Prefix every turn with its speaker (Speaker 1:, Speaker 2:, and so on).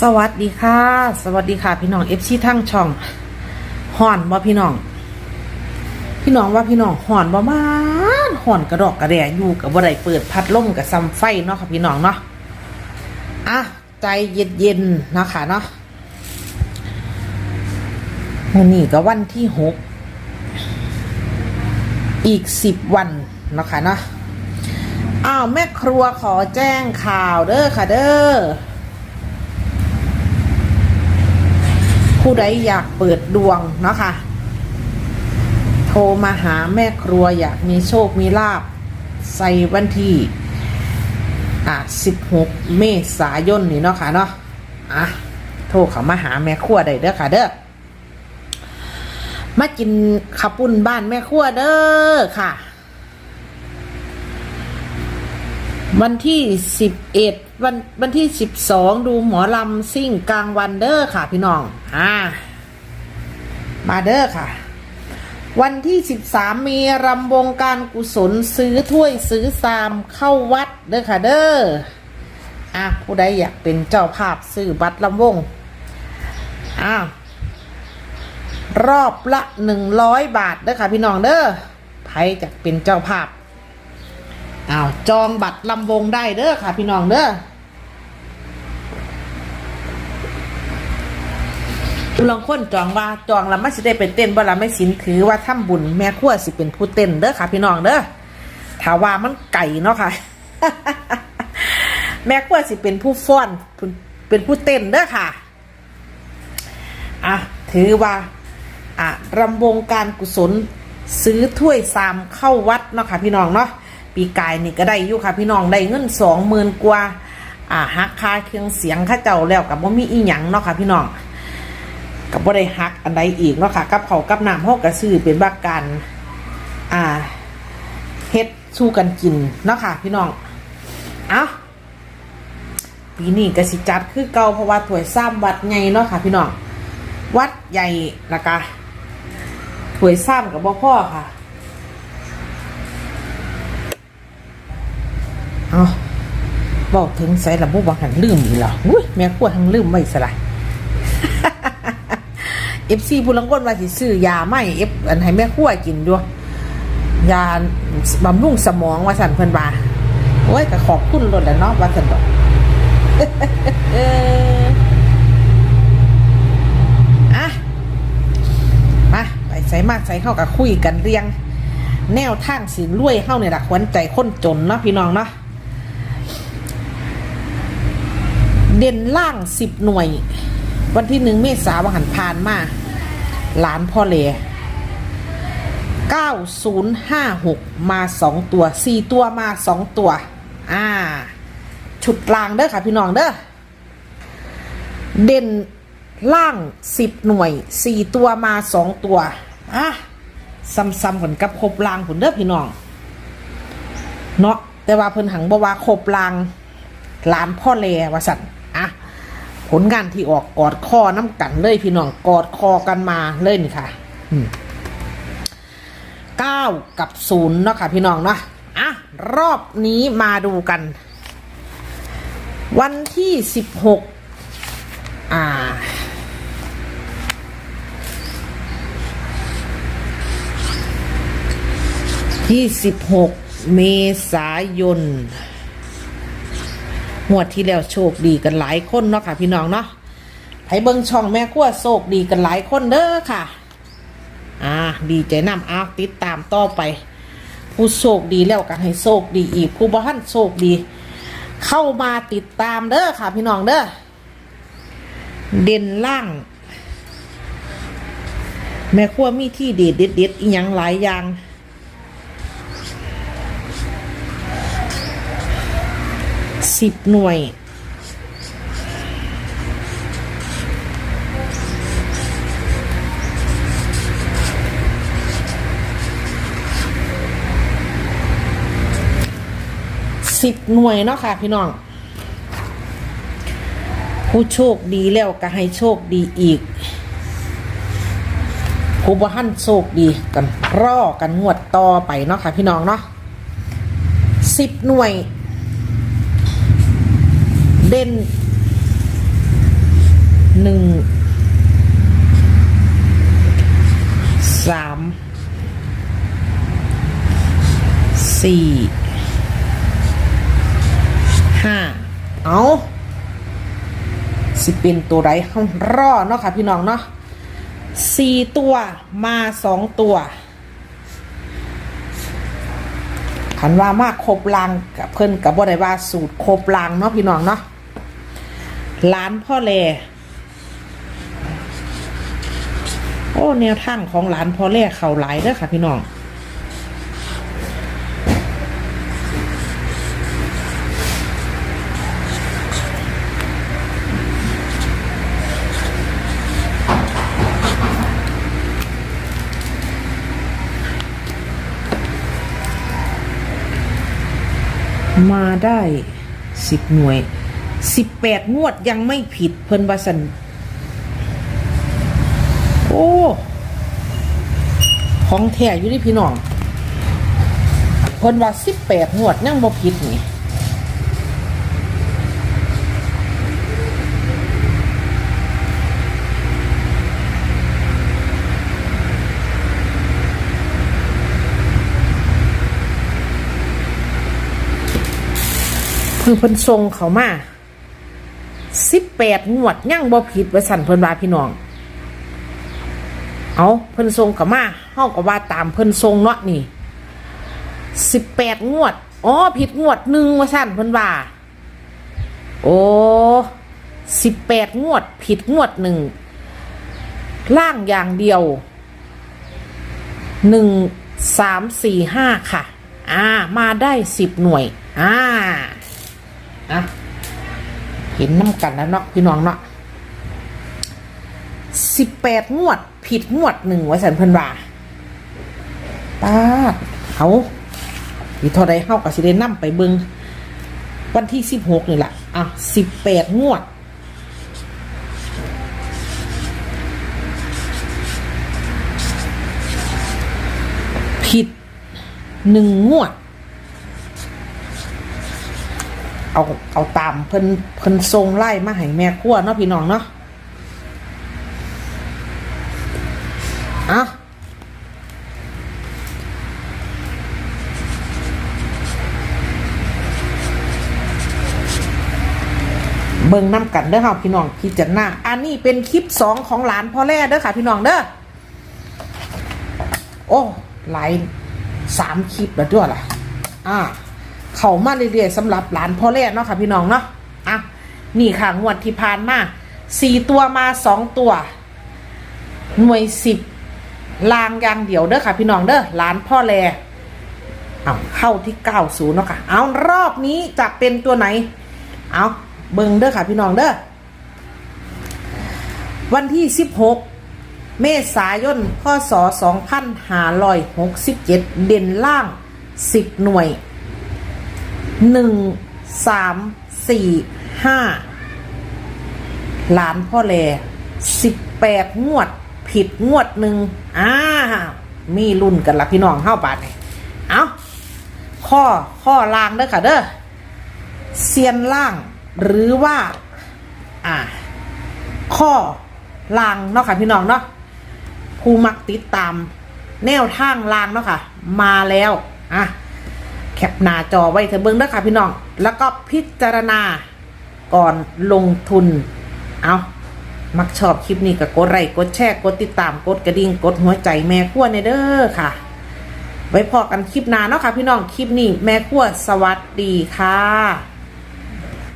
Speaker 1: สวัสดีค่ะ สวัสดีค่ะ พี่น้องเอฟซีทั้งช่องห่อนบ่พี่น้อง พี่น้องว่าพี่น้องห่อนบ่มาห่อนกระดอกกระแดอยู่กับบ่ได้เปิดพัดลมกับซัมไฟเนาะค่ะพี่น้องเนาะอะใจเย็นๆเนาะคะเนาะวันนี้ก็วันที่หกอีกสิบวันนะคะเนาะอ้าวแม่ครัวขอแจ้งข่าวเด้อค่ะเด้อ ผู้ใดอยากเปิดดวงเนาะค่ะ โทรมาหาแม่ครัวอยากมีโชคมีลาบ ใส่วันที่อะ16 เมษายนนี่เนาะค่ะเนาะอะโทรเขามาหาแม่ครัวได้เด้อค่ะเด้อมากินขับปุ้นบ้านแม่ครัวเด้อค่ะ วันที่สิบเอ็ด วันวันที่สิบสองดูหมอลำซิ่งกลางวันเด้อค่ะพี่น้องอ่ามาเด้อค่ะ วันที่สิบสามมีรำวงการกุศลซื้อถ้วยซื้อซามเข้าวัดเด้อค่ะเด้ออะผู้ใดอยากเป็นเจ้าภาพซื้อบัตรลำวงอ้ารอบละหนึ่งร้อยบาทเด้อค่ะพี่น้องเด้อใครจะเป็นเจ้าภาพอ้าวจองบัตรลำวงได้เด้อค่ะพี่น้องเด้อ ผู้ลางคนจองว่าจองแล้วไม่สิได้เป็นเต้นบ่ละไม่สินถือว่าทำบุญแม่ขั้วสิเป็นผู้เต้นเด้อค่ะ พี่น้องเด้อถาว่ามันไก่เนาะค่ะ แม่ขั้วสิเป็นผู้ฟ้อนเป็นผู้เต้นเด้อค่ะอะถือว่าอะรำวงการกุศลซื้อถ้วยซามเข้าวัดเนาะค่ะพี่น้องเนาะปีกายนี่ก็ได้อยู่ค่ะพี่น้องได้เงินสองหมื่นกว่าอ่าหักค่าเครื่องเสียงค่าเจ้าแล้วกับว่ามีอีหยังเนาะค่ะพี่น้อง กับว่าได้หักอันใดอีกเนาะค่ะกับเขากับน้ำห้องกระซื้อเป็นบักการอ่าเฮ็ดสู้กันกินเนาะค่ะ พี่น้องเอ้าปีนี้ก็สิจัดคือเก่าเพราะว่าถวยซ้ำวัดไงเนาะค่ะ พี่น้องวัดใหญ่ละกะถวยซ้ำกับบ่พ่อค่ะเอาบอกถึงใส่ระบบวังหันลืมอีกเหรออุ้ยแม่ขัวทั้งลืมไว้สละ เอฟซีผู้ลังก้นว่าสิซื้อยาไม่เอฟอันให้แม่ขั้วกินด้วยยาบำรุงสมองว่าสันเพิ่นว่าโอ้ยก็ขอบคุณรถแหล้วเนาะว่าสันดอกอะมาไปใส่มากใส่เข้ากับคุยกันเรียง แนวทางสินรวยเข้าเนี่ยละขวัญใจคนจนเนาะพี่น้องเนาะเด่นล่างสิบหน่วย วันที่หนึ่งเมษาวันหันผ่านมา หลานพ่อเลเก้าศูนย์ห้าหกมาสองตัวสี่ตัวมาสองตัว อ่า ชุดกลางเด้อค่ะพี่น้องเด้อ เด่นล่างสิบหน่วยสี่ตัวมาสองตัว อะซ้ำๆผลกับครบลางผลเด้อพี่น้อง เนาะแต่ว่าเพิ่นหังบอกว่าครบลางหลานพ่อแลว่าสันอะ ผลงานที่ออกกอดคอน้ำกันเลยพี่น้องกอดคอกันมาเลยนี่ค่ะเก้ากับศูนย์เนาะค่ะพี่น้องเนาะอะรอบนี้มาดูกัน วันที่สิบหกอ่าที่สิบหกเมษายน งวดที่แล้วโชคดีกันหลายคนเนาะค่ะ พี่น้องเนาะให้เบิ่งช่องแม่ขั้วโชคดีกันหลายคนเด้อค่ะ อ่า ดีใจนำอ้าวติดตามต่อไป ผู้โชคดีแล้วก็ให้โชคดีอีก ผู้บ้านโชคดี เข้ามาติดตามเด้อค่ะ พี่น้องเด้อเด่นล่าง แม่ขั้วมีที่เด็ดเด็ดเด็ดๆอีหยังหลายอย่าง สิบหน่วย สิบหน่วยเนาะค่ะพี่น้อง ผู้โชคดีแล้วก็ให้โชคดีอีกผู้บ่หันโชคดีกันรอกันงวดต่อไปเนาะค่ะพี่น้องเนาะสิบหน่วย เด่นหนึ่งสามสี่ห้าเอาสิเป็นตัวไรห้องรอเนาะค่ะพี่น้องเนาะสี่ตัวมาสองตัวคันว่ามากครบลางกับเพิ่นกับบ่ได้ว่าสูตรครบลางเนาะพี่น้องเนาะ ร้านพ่อแล โอ้แนวทางของหลานพ่อแลเข่าหลายเด้อค่ะพี่น้องมาได้สิบหน่วย สิบแปดงวดยังไม่ผิดเพิ่นว่าสันโอ้ของแท้อยู่ที่พี่น้องเพิ่นว่าสิบแปดงวดยังบ่ผิดนี่เพิ่งเพิ่นทรงเขามา สิบแปดงวดยังบ่ผิดไว้สั่นเพิ่นว่าพี่น้อง เอาเพิ่นทรงเขามาเฮาก็ว่าตามเพิ่นทรงเนาะนี่สิบแปดงวดอ๋อผิดงวดหนึ่งว่าสั่นเพิ่นว่า โอ้สิบแปดงวด ผิดงวดหนึ่งล่างอย่างเดียวหนึ่งสามสี่ห้าค่ะ อ่า มาได้สิบหน่วย อ่าอะ เห็นน้ำกันแล้วเนาะพี่น้องเนาะสิบแปดงวด ผิดงวดหนึ่งไว้สันเพิ่นว่าป้าเอาอีเท่าไรเข้ากับสิได้นำไปเบิงวันที่สิบหกนี่แหละอะสิบแปดงวดผิดหนึ่งงวด เอาเอาตามเพิ่นเพิ่นทรงไล่มาให้แม่ครัวเนาะพี่น้องเนาะอะเบิ่งน้ำกันเด้อค่ะพี่น้องพิจารณาอันนี้เป็นคลิปสองของหลานพ่อแร่เด้อค่ะพี่น้องเด้อโอ้หลายสามคลิปแล้วด้วยล่ะอ่า เข้ามาเรื่อยๆสำหรับหลานพ่อแร่เนาะค่ะพี่น้องเนาะอะนี่ค่ะงวดที่ผ่านมาสี่ตัวมาสองตัว หน่วยสิบลางยางเดียวเด้อค่ะ พี่น้องเด้อหลานพ่อแลเอาเข้าที่เก้าศูนย์เนาะค่ะ เอารอบนี้จะเป็นตัวไหน เอาเบิ่งเด้อค่ะ พี่น้องเด้อวันที่สิบหกเมษายนพศ2567 เด่นล่าง 10 หน่วย 1 3 4 5หลานพ่อแล18งวด ผิดงวดหนึ่งอ่ามีรุ่นกันละพี่น้องเข้าบาทนี่เอาข้อข้อล่างเด้อค่ะเด้อเซียนล่างหรือว่า อ่า ข้อล่างเนาะค่ะพี่น้องเนาะผู้มักติดตาม แนวทางล่างเนาะค่ะ มาแล้ว อะ แคปหน้าจอไว้เถอะเบิ้งด้อค่ะพี่น้อง แล้วก็พิจารณาก่อนลงทุน เอามักชอบคลิปนี้ก็กดไลค์กดแชร์กดติดตามกดกระดิ่งกดหัวใจแม่ขั้วในเด้อค่ะ ไว้พอกันคลิปหน้าเนาะค่ะพี่น้องคลิปนี้แม่ขั้วสวัสดีค่ะ